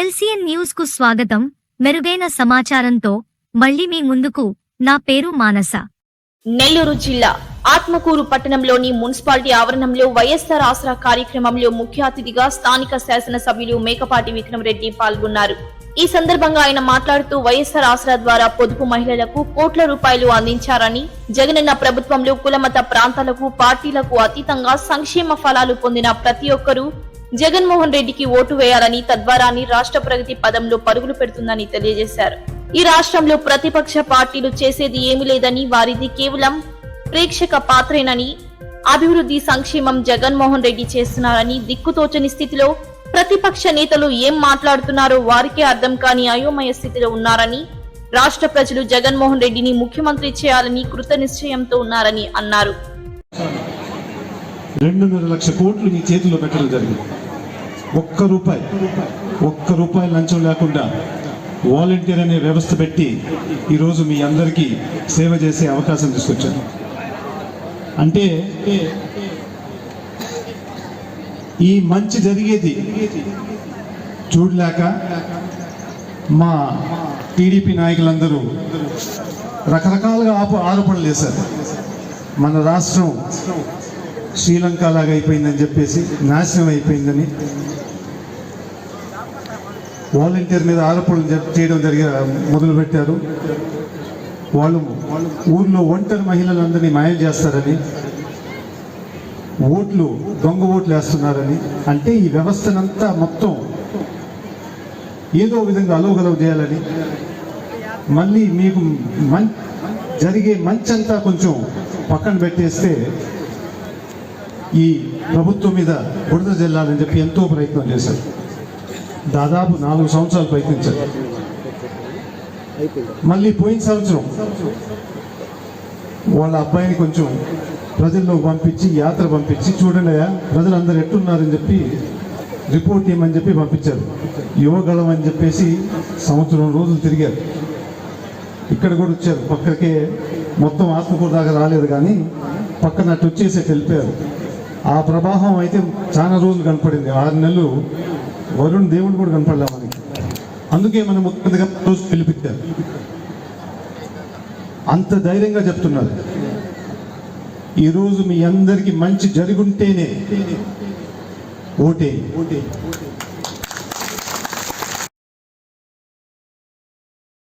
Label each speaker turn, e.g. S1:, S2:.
S1: LCN న్యూస్కు స్వాగతం. మెరుగైన సమాచారంతో మళ్ళీ మీ ముందుకు నా పేరు మానస.
S2: నెల్లూరు జిల్లా ఆత్మకూరు పట్టణంలోని మున్సిపాలిటీ ఆవరణంలో వైఎస్సార్ ఆసరా కార్యక్రమంలో ముఖ్య అతిథిగా స్థానిక శాసనసభ్యులు మేకపాటి విక్రమరెడ్డి పాల్గొన్నారు. ఈ సందర్భంగా ఆయన మాట్లాడుతూ వైఎస్ఆర్ ఆసరా ద్వారా పొదుపు మహిళలకు కోట్ల రూపాయలు అందించారని జగనన్న ప్రభుత్వంలో కులమత ప్రాంతాలకు పార్టీలకు అతీతంగా సంక్షేమ ఫలాలు పొందిన ప్రతి ఒక్కరూ జగన్మోహన్ రెడ్డికి ఓటు వేయాలని తద్వారాని రాష్ట్ర ప్రగతి పదంలో పరుగులు పెడుతుందని తెలియజేశారు. ఈ రాష్ట్రంలో ప్రతిపక్ష పార్టీలు చేసేది ఏమీ లేదని వారిది కేవలం ప్రేక్షక పాత్రేనని అభివృద్ధి సంక్షేమం జగన్మోహన్ రెడ్డి చేస్తున్నారని దిక్కుతోచని స్థితిలో ప్రతిపక్ష నేతలు ఏం మాట్లాడుతున్నారో వారికే అర్థం కాని అయోమయ స్థితిలో ఉన్నారని రాష్ట్ర ప్రజలు జగన్మోహన్ రెడ్డిని ముఖ్యమంత్రి చేయాలని కృత నిశ్చయంతో ఉన్నారని అన్నారు.
S3: రెండున్నర లక్ష కోట్లు మీ చేతిలో పెట్టడం జరిగింది. ఒక్క రూపాయి ఒక్క రూపాయి లంచం లేకుండా వాలంటీర్ అనే వ్యవస్థ పెట్టి ఈరోజు మీ అందరికీ సేవ చేసే అవకాశం తీసుకొచ్చాను అంటే ఈ మంచి జరిగేది చూడలేక మా టీడీపీ నాయకులందరూ రకరకాలుగా ఆపు ఆరోపణలు చేశారు. మన రాష్ట్రం శ్రీలంక లాగా అయిపోయిందని చెప్పేసి నాశనం అయిపోయిందని వాలంటీర్ మీద ఆరోపణలు చేయడం జరిగే మొదలు పెట్టారు వాళ్ళు ఊర్లో ఒంటరి మహిళలందరినీ మాయం చేస్తారని ఓట్లు దొంగ ఓట్లు వేస్తున్నారని అంటే ఈ వ్యవస్థనంతా మొత్తం ఏదో విధంగా అలోగలవ చేయాలని మళ్ళీ మీకు మం జరిగే మంచంతా కొంచెం పక్కన పెట్టేస్తే ఈ ప్రభుత్వం మీద బురద జల్లాలని చెప్పి ఎంతో ప్రయత్నం చేశారు. దాదాపు నాలుగు సంవత్సరాలు ప్రయత్నించారు. మళ్ళీ పోయిన సంవత్సరం వాళ్ళ అబ్బాయిని కొంచెం ప్రజల్లో పంపించి యాత్ర పంపించి చూడండి ప్రజలందరూ ఎట్టున్నారని చెప్పి రిపోర్ట్ ఇవ్వమని చెప్పి పంపించారు. యువగళం అని చెప్పేసి సంవత్సరం రోజులు తిరిగారు. ఇక్కడ కూడా వచ్చారు. పక్కకే మొత్తం ఆత్మకూర దాకా రాలేదు కానీ పక్కన అటు వచ్చేసి వెళ్ళిపోయారు. ఆ ప్రవాహం అయితే చాలా రోజులు కనపడింది. ఆరు నెలలు వరుణ్ దేవుడు కూడా కనపడలే మనకి. అందుకే మనం ముఖ్యంగా రోజు పిలిపించారు. అంత ధైర్యంగా చెప్తున్నారు. ఈరోజు మీ అందరికీ మంచి జరుగుంటేనే ఓటే.